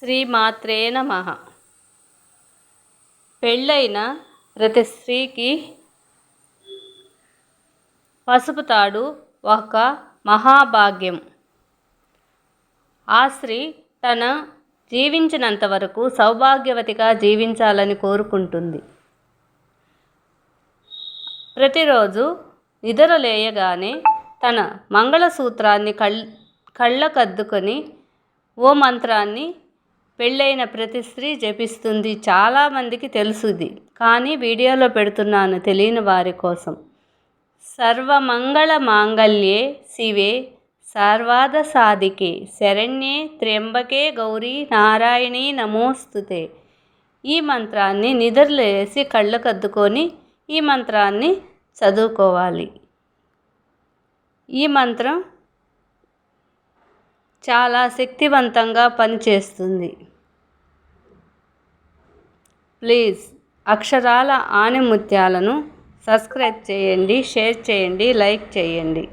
శ్రీమాత్రే నమ. పెళ్ళైన ప్రతి స్త్రీకి పసుపు తాడు ఒక మహాభాగ్యం. ఆ స్త్రీ తన జీవించినంత వరకు సౌభాగ్యవతిగా జీవించాలని కోరుకుంటుంది. ప్రతిరోజు నిద్ర లేయగానే తన మంగళసూత్రాన్ని కళ్ కళ్ళకద్దుకొని ఓ మంత్రాన్ని పెళ్ళైన ప్రతి స్త్రీ జపిస్తుంది. చాలామందికి తెలుసుది. కానీ వీడియోలో పెడుతున్నాను తెలియని వారి కోసం. సర్వమంగళ మాంగళ్యే శివే సర్వాద సాధికే శరణ్యే త్ర్యంబకే గౌరీ నారాయణీ నమోస్తుతే. ఈ మంత్రాన్ని నిద్రలేసి కళ్ళకద్దుకొని ఈ మంత్రాన్ని చదువుకోవాలి. ఈ మంత్రం చాలా శక్తివంతంగా పనిచేస్తుంది. ప్లీజ్ అక్షరాల ఆణిముత్యాలను సబ్స్క్రైబ్ చేయండి షేర్ చేయండి లైక్ చేయండి.